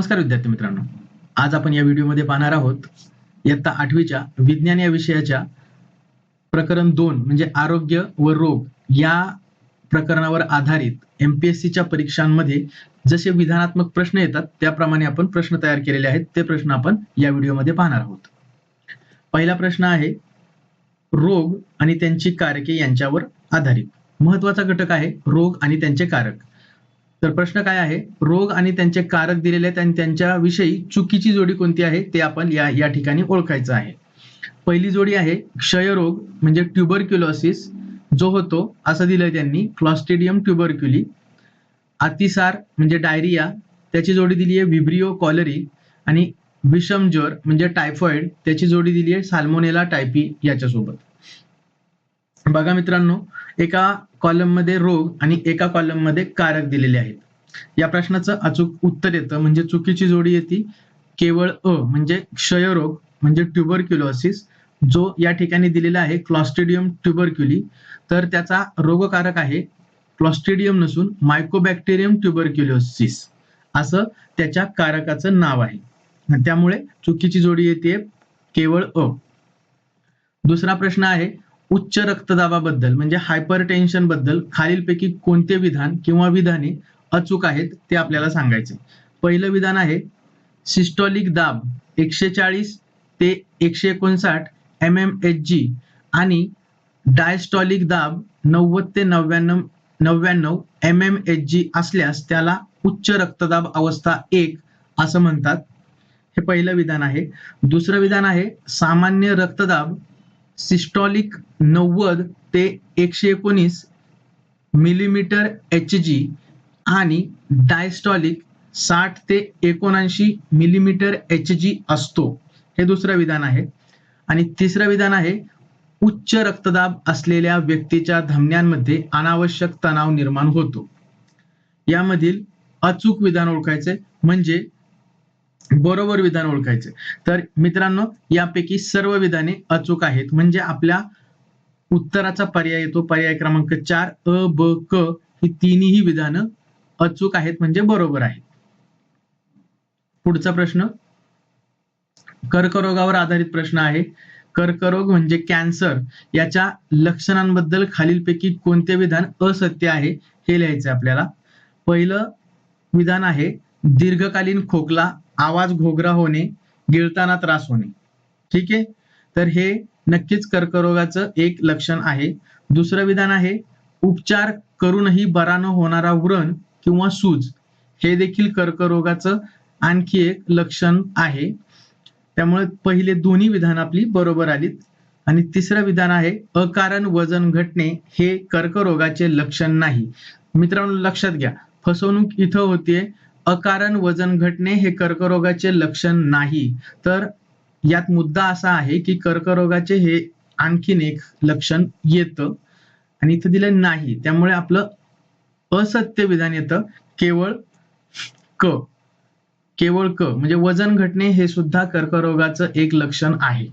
नमस्कार विद्यार्थी मित्रांनो. आज आपण या व्हिडिओमध्ये पाहणार आहोत इयत्ता आठवीच्या विज्ञान या विषयाच्या प्रकरण दोन म्हणजे आरोग्य व रोग या प्रकरणावर आधारित एमपीएससीच्या परीक्षांमध्ये जसे विधानात्मक प्रश्न येतात त्याप्रमाणे आपण प्रश्न तयार केलेले आहेत. ते प्रश्न आपण या व्हिडिओमध्ये पाहणार आहोत. पहिला प्रश्न आहे रोग आणि त्यांची कारके यांच्यावर आधारित. महत्त्वाचा घटक आहे रोग आणि त्यांचे कारक. तर प्रश्न काय आहे? रोग आणि त्यांचे कारक दिलेले आहेत आणि त्यांच्याविषयी चुकीची जोडी कोणती आहे? ते आपण या या ठिकाणी ओळखायचं आहे. पहिली जोडी आहे क्षयरोग म्हणजे ट्युबरक्युलोसिस. जो होतो असं दिलंय त्यांनी क्लॉस्टेडियम ट्युबरक्युली अतिसार म्हणजे डायरिया. त्याची जोडी दिली आहे विब्रिओ कॉलरी आणि विषम ज्वर म्हणजे टायफॉइड त्याची जोडी दिली आहे साल्मोनेला टायपी e याच्यासोबत. बघा मित्रांनो एका कॉलममध्ये रोग आणि एका कॉलममध्ये कारक दिलेले आहेत. या प्रश्नाचं अचूक उत्तर येतं म्हणजे चुकीची जोडी येते केवळ अ म्हणजे क्षयरोग म्हणजे ट्युबरक्युलोसिस जो या ठिकाणी दिलेला आहे क्लॉस्टेडियम ट्युबरक्युली तर त्याचा रोगकारक आहे क्लॉस्टेडियम नसून मायकोबॅक्टेरियम ट्युबरक्युलोसिस असं त्याच्या कारकाचं नाव आहे. त्यामुळे चुकीची जोडी येते केवळ अ. दुसरा प्रश्न आहे उच्च रक्तदाबाबद्दल म्हणजे हायपर टेन्शनबद्दल खालीलपैकी कोणते विधान किंवा विधाने अचूक आहेत ते आपल्याला सांगायचे. पहिलं विधान आहे सिस्टॉलिक दाब एकशे चाळीस ते एकशे एकोणसाठ एम एम एच जी आणि डायस्टॉलिक दाब नव्वद ते नव्याण्णव नव्याण्णव एम एम एच जी असल्यास त्याला उच्च रक्तदाब अवस्था एक असं म्हणतात. हे पहिलं विधान आहे. दुसरं विधान आहे सामान्य रक्तदाब सिस्टॉलिक नव्वद ते एकशे एकोणीस मिलीमीटर एच जी आणि डायस्टॉलिक साठ ते एकोणऐंशी मिलीमीटर एच जी असतो. हे दुसरं विधान आहे. आणि तिसरं विधान आहे उच्च रक्तदाब असलेल्या व्यक्तीच्या धमन्यांमध्ये अनावश्यक तणाव निर्माण होतो. यामधील अचूक विधान ओळखायचे म्हणजे बरोबर विधान ओळखायचे. तर मित्रांनो यापैकी सर्व विधाने अचूक आहेत. म्हणजे आपल्या उत्तराचा पर्याय येतो. पर्याय क्रमांक चार अ ब क ही तिन्ही विधानं अचूक आहेत म्हणजे बरोबर आहे पुढचा प्रश्न. कर्करोगावर आधारित प्रश्न आहे. कर्करोग म्हणजे कॅन्सर. याच्या लक्षणांबद्दल खालीलपैकी कोणते विधान असत्य आहे हे लिहायचं आपल्याला. पहिलं विधान आहे दीर्घकालीन खोकला आवाज घोगरा होणे गिळताना त्रास होणे. ठीक आहे? तर हे नक्कीच कर्करोगाचं एक लक्षण आहे. दुसरं विधान आहे उपचार करूनही बरा न होणारा व्रण किंवा सूज. हे देखील कर्करोगाचं आणखी एक लक्षण आहे. त्यामुळे पहिले दोन्ही विधान आपली बरोबर आलीत. आणि तिसरं विधान आहे अकारण वजन घटणे हे कर्करोगाचे लक्षण नाही. मित्रांनो लक्षात घ्या. फसवणूक इथं होतीये अकारण वजन घटणे हे कर्करोगाचे लक्षण नाही. तर यात मुद्दा असा आहे की कर्करोगाचे हे आणखीन एक लक्षण येतं आणि इथं दिलं नाही. त्यामुळे आपलं असत्य विधान येतं. केवळ क. केवळ क. म्हणजे वजन घटणे हे सुद्धा कर्करोगाचं एक लक्षण आहे.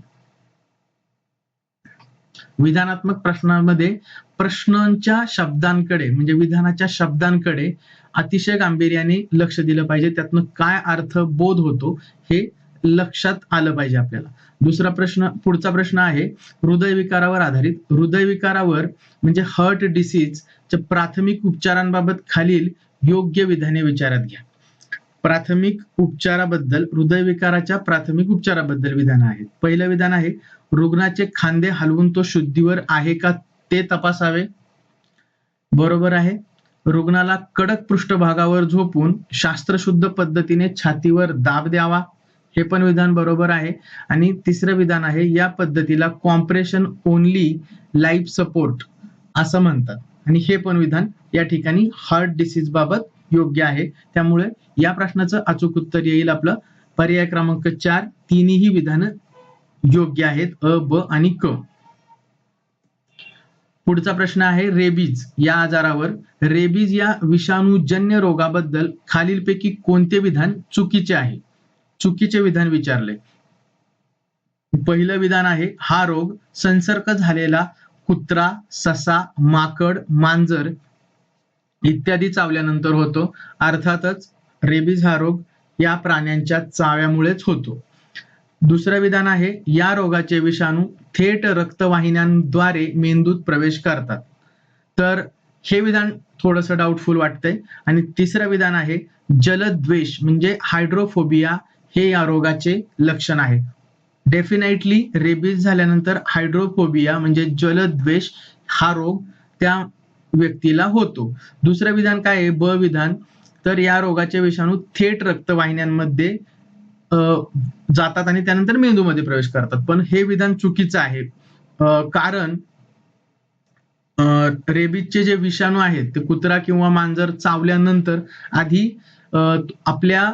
विधानात्मक प्रश्नांमध्ये प्रश्नांच्या शब्दांकडे म्हणजे विधानाच्या शब्दांकडे अतिशय गांभीर्याने लक्ष दिलं पाहिजे. त्यातनं काय अर्थ बोध होतो हे लक्षात आलं पाहिजे आपल्याला. दुसरा प्रश्न पुढचा प्रश्न आहे हृदयविकारावर आधारित. हृदयविकारावर म्हणजे हर्ट डिसीज प्राथमिक उपचारांबाबत खालील योग्य विधाने विचारात घ्या. प्राथमिक उपचाराबद्दल हृदयविकाराच्या प्राथमिक उपचाराबद्दल विधान आहेत. पहिलं विधान आहे रुग्णाचे खांदे हलवून तो शुद्धीवर आहे का ते तपासावे. बरोबर आहे रुग्णाला कडक पृष्ठभागावर झोपून शास्त्रशुद्ध पद्धतीने छातीवर दाब द्यावा. हे पण विधान बरोबर आहे. आणि तिसरं विधान आहे या पद्धतीला कॉम्प्रेशन ओनली लाईफ सपोर्ट असं म्हणतात. आणि हे पण विधान या ठिकाणी हार्ट डिसीज बाबत योग्य आहे. त्यामुळे या प्रश्नाचं अचूक उत्तर येईल आपलं. पर्याय क्रमांक चार तिन्ही विधानं योग्य आहेत. अ ब आणि क. पुढचा प्रश्न आहे रेबीज या आजारावर. रेबीज या विषाणूजन्य रोगाबद्दल खालीलपैकी कोणते विधान चुकीचे आहे? चुकीचे विधान विचारले. पहिलं विधान आहे हा रोग संसर्ग झालेला कुत्रा ससा माकड मांजर इत्यादी चावल्यानंतर होतो. अर्थातच रेबीज हा रोग या प्राण्यांच्या चाव्यामुळेच होतो. दुसरं विधान आहे या रोगाचे विषाणू थेट रक्तवाहिन्यांद्वारे मेंदूत प्रवेश करतात. तर हे विधान थोडंसं डाऊटफुल वाटतंय. आणि तिसरं विधान आहे जलद्वेष म्हणजे हायड्रोफोबिया हे या रोगाचे लक्षण आहे. डेफिनेटली रेबीज झाल्यानंतर हायड्रोफोबिया म्हणजे जलद्वेष हा रोग त्या व्यक्तीला होतो. दुसरं विधान काय आहे? ब विधान. तर या रोगाचे विषाणू थेट रक्तवाहिन्यांमध्ये जातात आणि त्यानंतर मेंदूमध्ये प्रवेश करतात. पण हे विधान चुकीचं आहे. कारण रेबीजचे जे विषाणू आहेत ते कुत्रा किंवा मांजर चावल्यानंतर आधी आपल्या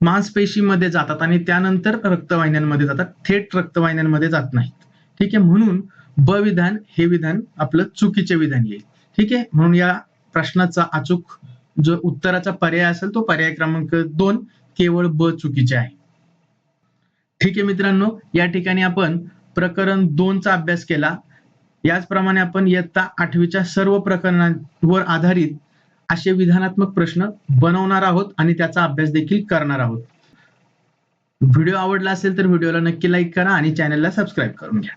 मांसपेशीमध्ये जातात आणि त्यानंतर रक्तवाहिन्यांमध्ये जातात. थेट रक्तवाहिन्यांमध्ये जात नाहीत. ठीक आहे? म्हणून ब विधान हे विधान आपलं चुकीचे विधान येईल. ठीक आहे? म्हणून या प्रश्नाचा अचूक जो उत्तराचा पर्याय असेल तो पर्याय क्रमांक दोन केवळ ब चुकीचे आहे. ठीक आहे मित्रांनो? या ठिकाणी आपण प्रकरण दोनचा अभ्यास केला. याचप्रमाणे आपण इयत्ता आठवीच्या सर्व प्रकरणांवर आधारित असे विधानात्मक प्रश्न बनवणार आहोत आणि त्याचा अभ्यास देखील करणार आहोत. व्हिडिओ आवडला असेल तर व्हिडिओला नक्की लाईक करा आणि चॅनलला सबस्क्राईब करून घ्या.